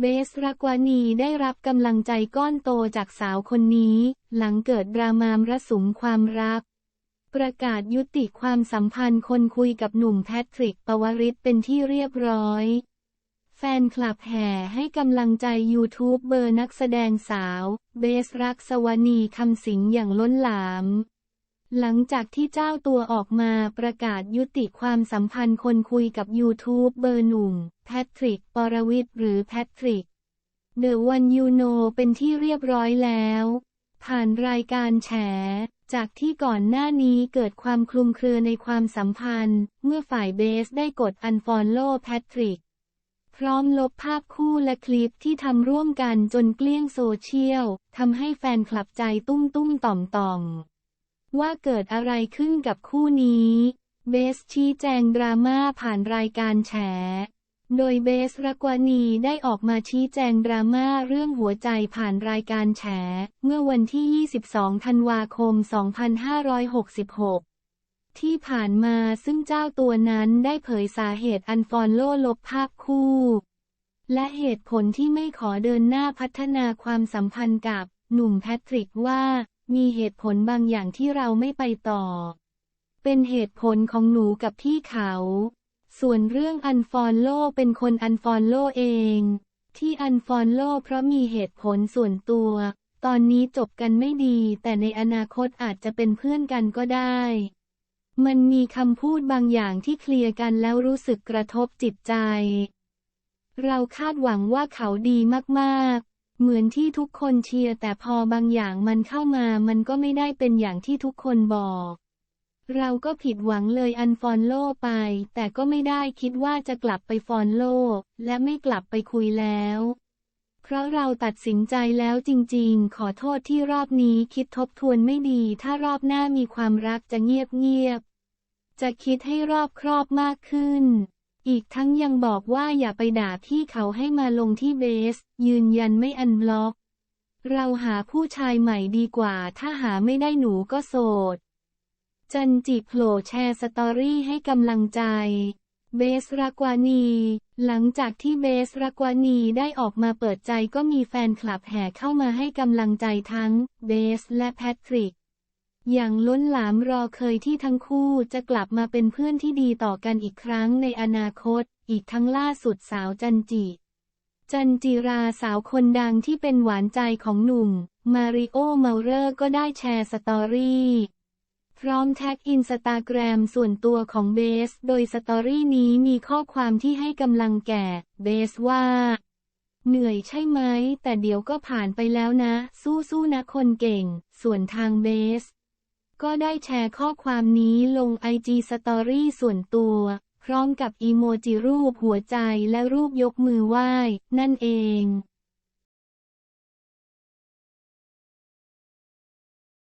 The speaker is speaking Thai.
เบสรักวานีได้รับกำลังใจก้อนโตจากสาวคนนี้ หลังเกิดดรามามระสุมความรัก ประกาศยุติความสัมพันธ์คนคุยกับหนุ่มแพทริกปวริศเป็นที่เรียบร้อย แฟนคลับแห่ให้กำลังใจยูทูบเบอร์นักแสดงสาว เบสรักสวานีคำสิงอย่างล้นหลาม หลังจากที่เจ้าตัวออกมาประกาศยุติความสัมพันธ์คนคุยกับยูทูบเบอร์หนุ่ม แพทริก ปรวิทย์หรือแพทริก เดอะวันยูโนเป็นที่เรียบร้อยแล้ว ผ่านรายการแฉ จากที่ก่อนหน้านี้เกิดความคลุมเครือในความสัมพันธ์ เมื่อฝ่ายเบสได้กดอันฟอลโล่แพทริก พร้อมลบภาพคู่และคลิปที่ทำร่วมกันจนเกลี้ยงโซเชียลทำให้แฟนคลับใจตุ้มตุ้มต่อมต่อม ว่าเกิดอะไรขึ้นกับคู่นี้ เบสชี้แจงดราม่าผ่านรายการแฉ โดยเบสรักวานีได้ออกมาชี้แจงดราม่าเรื่องหัวใจผ่านรายการแฉ เมื่อวันที่ 22 ธันวาคม 2566ที่ผ่านมาซึ่งเจ้าตัวนั้นได้เผยสาเหตุอันฟอลโลลบภาพคู่ และเหตุผลที่ไม่ขอเดินหน้าพัฒนาความสัมพันธ์กับหนุ่มแพทริกว่า มีเหตุผลบางอย่างที่เราไม่ไปต่อ เป็นเหตุผลของหนูกับพี่เขา ส่วนเรื่องอันฟอลโลเป็นคนอันฟอลโลเอง ที่อันฟอลโลเพราะมีเหตุผลส่วนตัว ตอนนี้จบกันไม่ดี แต่ในอนาคตอาจจะเป็นเพื่อนกันก็ได้ มันมีคำพูดบางอย่างที่เคลียร์กันแล้วรู้สึกกระทบจิตใจ เราคาดหวังว่าเขาดีมากๆ เหมือนที่ทุกคนเชียร์แต่พอบางอย่างมันเข้ามามันก็ไม่ได้เป็นอย่างที่ทุกคนบอก เราก็ผิดหวังเลยอันฟอนโล่ไป แต่ก็ไม่ได้คิดว่าจะกลับไปฟอนโล่และไม่กลับไปคุยแล้ว เพราะเราตัดสินใจแล้วจริงๆ ขอโทษที่รอบนี้คิดทบทวนไม่ดี ถ้ารอบหน้ามีความรักจะเงียบๆจะคิดให้รอบครอบมากขึ้น อีกทั้งยังบอกว่าอย่าไปด่าพี่เขาให้มาลงที่เบส ยืนยันไม่อันบล็อก เราหาผู้ชายใหม่ดีกว่า ถ้าหาไม่ได้หนูก็โสด จันจิโผล่แชร์สตอรี่ให้กำลังใจ เบสรักวานี หลังจากที่เบสรักวานีได้ออกมาเปิดใจก็มีแฟนคลับแห่เข้ามาให้กำลังใจทั้งเบสและแพทริก อย่างล้นหลามรอเคยที่ทั้งคู่จะกลับมาเป็นเพื่อนที่ดีต่อกันอีกครั้งในอนาคต อีกทั้งล่าสุดสาวจันจิ จันจิราสาวคนดังที่เป็นหวานใจของหนุ่ม มาริโอเมาเรอร์ก็ได้แชร์สตอรี่พร้อมแท็กอินสตาแกรมส่วนตัวของเบส โดยสตอรี่นี้มีข้อความที่ให้กำลังแก่เบสว่า เหนื่อยใช่ไหม แต่เดี๋ยวก็ผ่านไปแล้วนะ สู้ๆนะคนเก่ง ส่วนทางเบส ก็ได้แชร์ข้อความนี้ลงไอจีสตอรี่ส่วนตัว พร้อมกับอีโมจิรูปหัวใจและรูปยกมือไหว้ นั่นเอง